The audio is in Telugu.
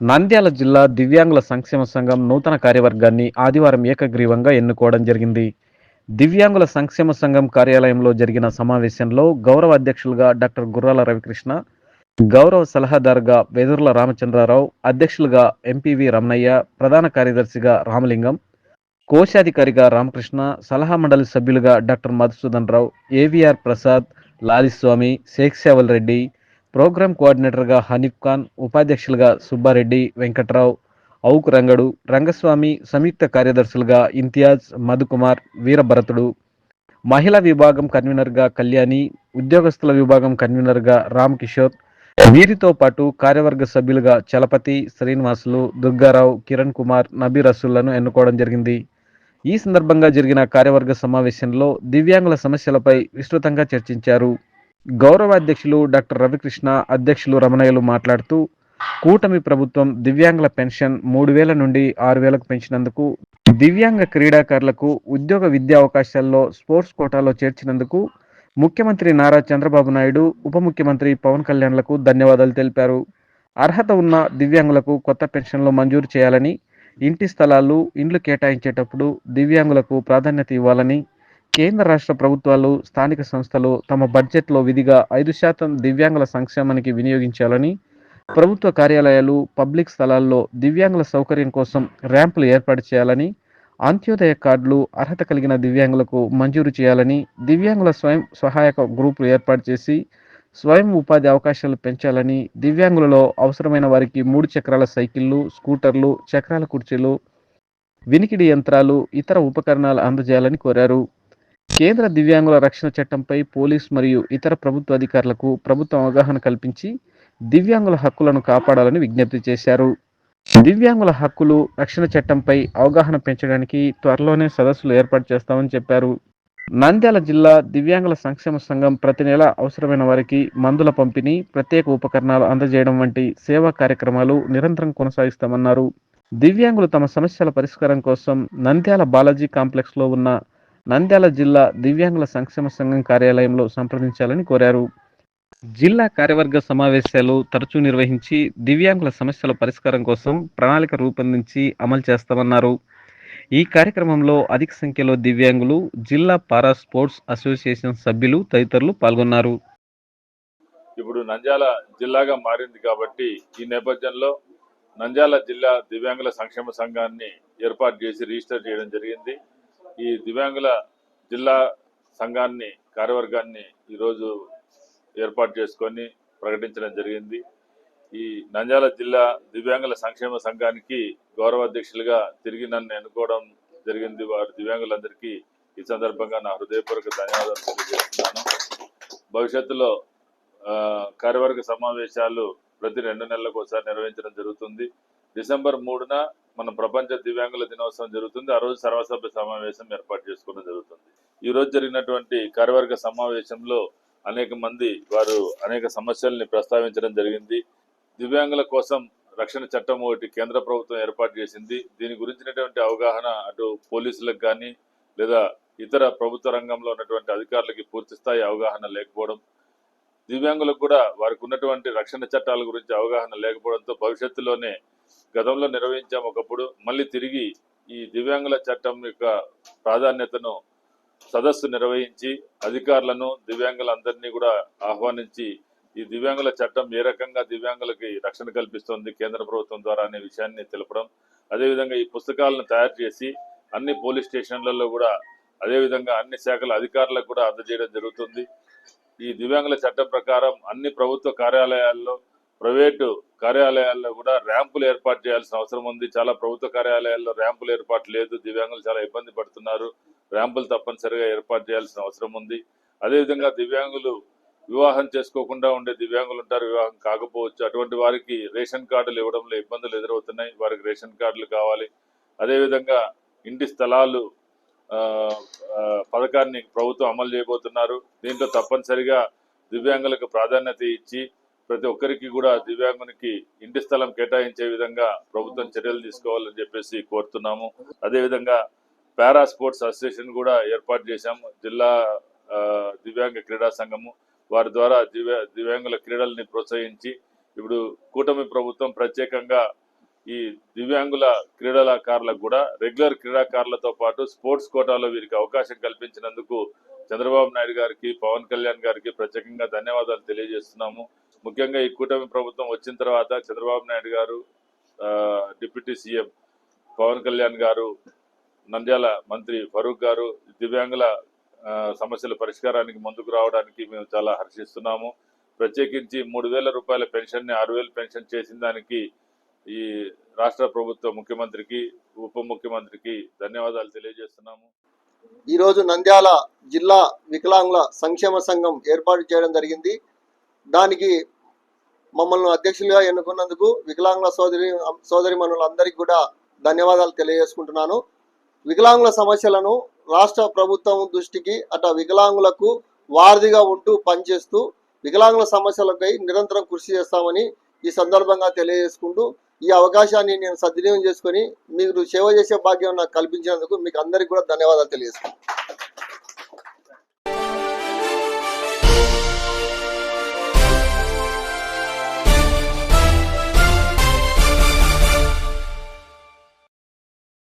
నంద్యాల జిల్లా దివ్యాంగుల సంక్షేమ సంఘం నూతన కార్యవర్గాన్ని ఆదివారం ఏకగ్రీవంగా ఎన్నుకోవడం జరిగింది. దివ్యాంగుల సంక్షేమ సంఘం కార్యాలయంలో జరిగిన సమావేశంలో గౌరవ అధ్యక్షులుగా డాక్టర్ గుర్రాల రవికృష్ణ గౌరవ సలహాదారుగా వెదుర్ల రామచంద్రారావు అధ్యక్షులుగా ఎంపీవి రమణయ్య ప్రధాన కార్యదర్శిగా రామలింగం కోశాధికారిగా రామకృష్ణ సలహా మండలి సభ్యులుగా doctor Madhusudan Rao AVR Prasad Laliswami Shaikh Reddy programme కోఆర్డినేటర్గా Hanif Khan ఉపాధ్యక్షులుగా సుబ్బారెడ్డి వెంకట్రావు ఔక్ రంగడు రంగస్వామి సంయుక్త కార్యదర్శులుగా ఇంతియాజ్ మధుకుమార్ వీరభరతుడు. మహిళా విభాగం కన్వీనర్గా కళ్యాణి ఉద్యోగస్తుల విభాగం కన్వీనర్గా రామ్ కిషోర్. వీరితో పాటు కార్యవర్గ సభ్యులుగా చలపతి శ్రీనివాసులు దుర్గారావు కిరణ్ కుమార్ నబీ రసూళ్ళను ఎన్నుకోవడం జరిగింది. ఈ సందర్భంగా జరిగిన కార్యవర్గ సమావేశంలో దివ్యాంగుల సమస్యలపై విస్తృతంగా చర్చించారు. గౌరవ అధ్యక్షులు డాక్టర్ రవికృష్ణ అధ్యక్షులు రమణయ్యలు మాట్లాడుతూ కూటమి ప్రభుత్వం దివ్యాంగుల పెన్షన్ మూడు వేల నుండి ఆరు వేలకు పెంచినందుకు దివ్యాంగ క్రీడాకారులకు ఉద్యోగ విద్యా అవకాశాల్లో స్పోర్ట్స్ కోటాలో చేర్చినందుకు ముఖ్యమంత్రి నారా చంద్రబాబు నాయుడు ఉప ముఖ్యమంత్రి పవన్ కళ్యాణ్లకు ధన్యవాదాలు తెలిపారు. అర్హత ఉన్న దివ్యాంగులకు కొత్త పెన్షన్లు మంజూరు చేయాలని ఇంటి స్థలాలు ఇండ్లు కేటాయించేటప్పుడు దివ్యాంగులకు ప్రాధాన్యత ఇవ్వాలని కేంద్ర రాష్ట్ర ప్రభుత్వాలు స్థానిక సంస్థలు తమ బడ్జెట్లో విధిగా ఐదు శాతం దివ్యాంగుల సంక్షేమానికి వినియోగించాలని ప్రభుత్వ కార్యాలయాలు పబ్లిక్ స్థలాల్లో దివ్యాంగుల సౌకర్యం కోసం ర్యాంపులు ఏర్పాటు చేయాలని అంత్యోదయ కార్డులు అర్హత కలిగిన దివ్యాంగులకు మంజూరు చేయాలని దివ్యాంగుల స్వయం సహాయక గ్రూపులు ఏర్పాటు చేసి స్వయం ఉపాధి అవకాశాలు పెంచాలని దివ్యాంగులలో అవసరమైన వారికి మూడు చక్రాల సైకిళ్ళు స్కూటర్లు చక్రాల కుర్చీలు వినికిడి యంత్రాలు ఇతర ఉపకరణాలు అందజేయాలని కోరారు. కేంద్ర దివ్యాంగుల రక్షణ చట్టంపై పోలీస్ మరియు ఇతర ప్రభుత్వ అధికారులకు ప్రభుత్వం అవగాహన కల్పించి దివ్యాంగుల హక్కులను కాపాడాలని విజ్ఞప్తి చేశారు. దివ్యాంగుల హక్కులు రక్షణ చట్టంపై అవగాహన పెంచడానికి త్వరలోనే సదస్సులు ఏర్పాటు చేస్తామని చెప్పారు. నంద్యాల జిల్లా దివ్యాంగుల సంక్షేమ సంఘం ప్రతి నెల అవసరమైన వారికి మందుల పంపిణీ ప్రత్యేక ఉపకరణాలు అందజేయడం వంటి సేవా కార్యక్రమాలు నిరంతరం కొనసాగిస్తామన్నారు. దివ్యాంగులు తమ సమస్యల పరిష్కారం కోసం నంద్యాల బాలాజీ కాంప్లెక్స్లో ఉన్న నంద్యాల జిల్లా దివ్యాంగుల సంక్షేమ సంఘం కార్యాలయంలో సంప్రదించాలని కోరారు. జిల్లా కార్యవర్గ సమావేశాలు తరచూ నిర్వహించి దివ్యాంగుల సమస్యల పరిష్కారం కోసం ప్రణాళిక రూపొందించి అమలు చేస్తామన్నారు. ఈ కార్యక్రమంలో అధిక సంఖ్యలో దివ్యాంగులు జిల్లా పారా స్పోర్ట్స్ అసోసియేషన్ సభ్యులు తదితరులు పాల్గొన్నారు. ఇప్పుడు నంద్యాల జిల్లాగా మారింది కాబట్టి ఈ నేపథ్యంలో నంద్యాల జిల్లా దివ్యాంగుల సంక్షేమ సంఘాన్ని ఏర్పాటు చేసి రిజిస్టర్ చేయడం జరిగింది. ఈ దివ్యాంగుల జిల్లా సంఘాన్ని కార్యవర్గాన్ని ఈరోజు ఏర్పాటు చేసుకొని ప్రకటించడం జరిగింది. ఈ నంద్యాల జిల్లా దివ్యాంగుల సంక్షేమ సంఘానికి గౌరవ అధ్యక్షులుగా తిరిగి నన్ను ఎన్నుకోవడం జరిగింది. వారి దివ్యాంగులందరికీ ఈ సందర్భంగా నా హృదయపూర్వక ధన్యవాదాలు తెలియజేస్తున్నాను. భవిష్యత్తులో ఆ, కార్యవర్గ సమావేశాలు ప్రతి రెండు నెలలకు ఒకసారి నిర్వహించడం జరుగుతుంది. డిసెంబర్ మూడున మన ప్రపంచ దివ్యాంగుల దినోత్సవం జరుగుతుంది. ఆ రోజు సర్వసభ్య సమావేశం ఏర్పాటు చేసుకోవడం జరుగుతుంది. ఈ రోజు జరిగినటువంటి కార్యవర్గ సమావేశంలో అనేక మంది వారు అనేక సమస్యల్ని ప్రస్తావించడం జరిగింది. దివ్యాంగుల కోసం రక్షణ చట్టం ఒకటి కేంద్ర ప్రభుత్వం ఏర్పాటు చేసింది. దీని గురించినటువంటి అవగాహన అటు పోలీసులకు కానీ లేదా ఇతర ప్రభుత్వ రంగంలో ఉన్నటువంటి అధికారులకి పూర్తి స్థాయి అవగాహన లేకపోవడం దివ్యాంగులకు కూడా వారికి ఉన్నటువంటి రక్షణ చట్టాల గురించి అవగాహన లేకపోవడంతో భవిష్యత్తులోనే గతంలో నిర్వహించాం ఒకప్పుడు. మళ్ళీ తిరిగి ఈ దివ్యాంగుల చట్టం యొక్క ప్రాధాన్యతను సదస్సు నిర్వహించి అధికారులను దివ్యాంగులందరినీ కూడా ఆహ్వానించి ఈ దివ్యాంగుల చట్టం ఏ రకంగా దివ్యాంగులకి రక్షణ కల్పిస్తుంది కేంద్ర ప్రభుత్వం ద్వారా అనే విషయాన్ని తెలపడం. అదేవిధంగా ఈ పుస్తకాలను తయారు చేసి అన్ని పోలీస్ స్టేషన్లలో కూడా అదేవిధంగా అన్ని శాఖల అధికారులకు కూడా అందజేయడం జరుగుతుంది. ఈ దివ్యాంగుల చట్టం ప్రకారం అన్ని ప్రభుత్వ కార్యాలయాల్లో ప్రైవేటు కార్యాలయాల్లో కూడా ర్యాంపులు ఏర్పాటు చేయాల్సిన అవసరం ఉంది. చాలా ప్రభుత్వ కార్యాలయాల్లో ర్యాంపులు ఏర్పాటు లేదు. దివ్యాంగులు చాలా ఇబ్బంది పడుతున్నారు. ర్యాంపులు తప్పనిసరిగా ఏర్పాటు చేయాల్సిన అవసరం ఉంది. అదేవిధంగా దివ్యాంగులు వివాహం చేసుకోకుండా ఉండే దివ్యాంగులు ఉంటారు. వివాహం కాకపోవచ్చు. అటువంటి వారికి రేషన్ కార్డులు ఇవ్వడంలో ఇబ్బందులు ఎదురవుతున్నాయి. వారికి రేషన్ కార్డులు కావాలి. అదేవిధంగా ఇంటి స్థలాలు పథకాన్ని ప్రభుత్వం అమలు చేయబోతున్నారు. దీంట్లో తప్పనిసరిగా దివ్యాంగులకు ప్రాధాన్యత ఇచ్చి ప్రతి ఒక్కరికి కూడా దివ్యాంగునికి ఇంటి స్థలం కేటాయించే విధంగా ప్రభుత్వం చర్యలు తీసుకోవాలని చెప్పేసి కోరుతున్నాము. అదేవిధంగా పారా స్పోర్ట్స్ అసోసియేషన్ కూడా ఏర్పాటు చేశాము. జిల్లా దివ్యాంగ క్రీడా సంఘము వారి ద్వారా దివ్య దివ్యాంగుల క్రీడల్ని ప్రోత్సహించి ఇప్పుడు కూటమి ప్రభుత్వం ప్రత్యేకంగా ఈ దివ్యాంగుల క్రీడలకారులకు కూడా రెగ్యులర్ క్రీడాకారులతో పాటు స్పోర్ట్స్ కోటాలో వీరికి అవకాశం కల్పించినందుకు చంద్రబాబు నాయుడు గారికి పవన్ కళ్యాణ్ గారికి ప్రత్యేకంగా ధన్యవాదాలు తెలియజేస్తున్నాము. ముఖ్యంగా ఈ కూటమి ప్రభుత్వం వచ్చిన తర్వాత చంద్రబాబు నాయుడు గారు డిప్యూటీ సీఎం పవన్ కళ్యాణ్ గారు నంద్యాల మంత్రి ఫరూక్ గారు దివ్యాంగుల సమస్యల పరిష్కారానికి ముందుకు రావడానికి మేము చాలా హర్షిస్తున్నాము. ప్రత్యేకించి మూడు వేల రూపాయల పెన్షన్ని ఆరు వేలు పెన్షన్ చేసిన దానికి ఈ రాష్ట్ర ప్రభుత్వ ముఖ్యమంత్రికి ఉప ముఖ్యమంత్రికి ధన్యవాదాలు తెలియజేస్తున్నాము. ఈరోజు నంద్యాల జిల్లా వికలాంగుల సంక్షేమ సంఘం ఏర్పాటు చేయడం జరిగింది. దానికి మమ్మల్ని అధ్యక్షులుగా ఎన్నుకున్నందుకు వికలాంగుల సోదరి సోదరి మనులందరికీ కూడా ధన్యవాదాలు తెలియజేసుకుంటున్నాను. వికలాంగుల సమస్యలను రాష్ట్ర ప్రభుత్వం దృష్టికి అట వికలాంగులకు వారధిగా ఉంటూ పనిచేస్తూ వికలాంగుల సమస్యలపై నిరంతరం కృషి చేస్తామని ఈ సందర్భంగా తెలియజేసుకుంటూ ఈ అవకాశాన్ని నేను సద్వినియోగం చేసుకొని మీరు సేవ చేసే భాగ్యం నాకు కల్పించినందుకు మీకు అందరికీ కూడా ధన్యవాదాలు తెలియజేస్తాను